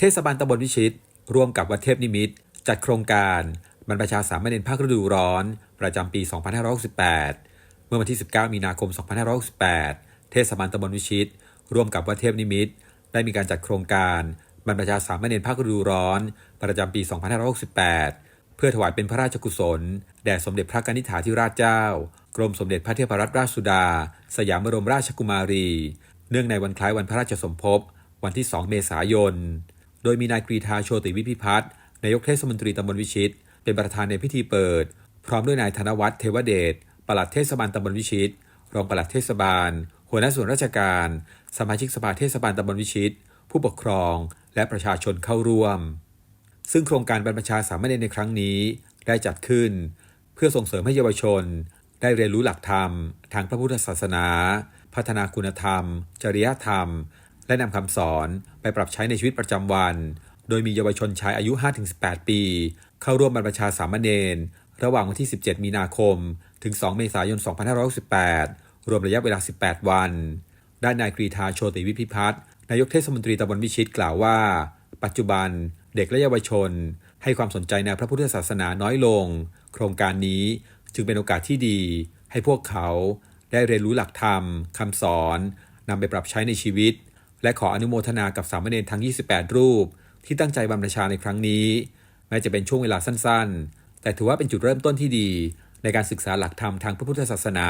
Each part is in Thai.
เทศบาลตำบลวิชิต ร่วมกับวัดเทพนิมิต จัดโครงการบรรพชาสามเณรภาคฤดูร้อน ประจำปี 2568 เมื่อวันที่ 19 มีนาคม 2568 เทศบาลตำบลวิชิต ร่วมกับวัดเทพนิมิต ได้มีการจัดโครงการบรรพชาสามเณรภาคฤดูร้อน ประจำปี 2568 เพื่อถวายเป็นพระราชกุศล แด่สมเด็จพระกนิษฐาธิราชเจ้า กรมสมเด็จพระเทพรัตนราชสุดา สยามบรมราชกุมารี เนื่องในวันคล้ายวันพระราชสมภพ วันที่ 2 เมษายน โดยมีนายกรีธาโชติวิพิพัฒน์นายกเทศมนตรีตำบลวิชิต เป็นประธานในพิธีเปิด พร้อมด้วยนายธนวัฒน์เทวเดชปลัดเทศบาลตำบลวิชิต รองปลัดเทศบาล หัวหน้าส่วนราชการ สมาชิกสภาเทศบาลตำบลวิชิต ผู้ปกครอง และประชาชนเข้าร่วม ซึ่งโครงการบรรพชาสามเณรในครั้งนี้ได้จัดขึ้น เพื่อส่งเสริมให้เยาวชน ได้เรียนรู้หลักธรรม ทางพระพุทธศาสนา พัฒนาคุณธรรม จริยธรรม และนำคำสอนไปปรับใช้ในชีวิตประจำวัน โดยมีเยาวชนชายอายุ 5-18 ปี เข้าร่วมบรรพชาสามเณรระหว่างวันที่ 17 มีนาคม ถึง 2 เมษายน 2568 รวมระยะเวลา 18 วัน ด้านนายกรีธาโชติวิพิพัฒน์นายกเทศมนตรีตำบลวิชิตกล่าวว่า ปัจจุบันเด็กและเยาวชน ให้ความสนใจในพระพุทธศาสนาน้อยลง โครงการนี้จึงเป็นโอกาสที่ดี ให้พวกเขาได้เรียนรู้หลักธรรมคำสอนนำไปปรับใช้ในชีวิต และขออนุโมทนากับสามเณรทั้ง 28 รูป ที่ตั้งใจบรรพชาในครั้งนี้ แม้จะเป็นช่วงเวลาสั้นๆ แต่ถือว่าเป็นจุดเริ่มต้นที่ดี ในการศึกษาหลักธรรมทางพระพุทธศาสนา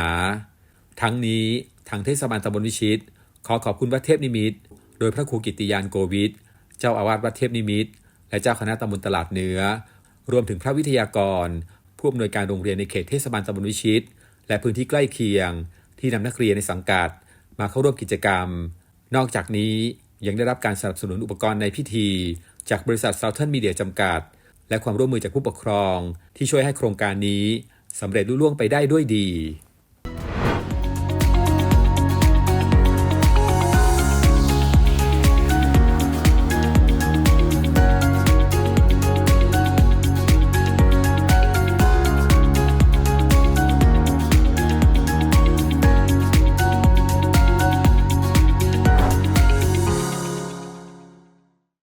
ทั้งนี้ทางเทศบาลตำบลวิชิต ขอขอบคุณวัดเทพนิมิตรโดยพระครูกิติยานโกวิทเจ้าอาวาสวัดเทพนิมิตรและเจ้าคณะตำบลตลาดเหนือ รวมถึงพระวิทยากร ผู้อำนวยการโรงเรียนในเขตเทศบาลตำบลวิชิต และพื้นที่ใกล้เคียง ที่นำนักเรียนในสังกัด มาเข้าร่วมกิจกรรม นอกจากนี้ยังได้รับการสนับสนุนอุปกรณ์ในพิธี จากบริษัท Southern Media จำกัด และความร่วมมือจากผู้ปกครอง ที่ช่วยให้โครงการนี้สำเร็จลุล่วงไปได้ด้วยดี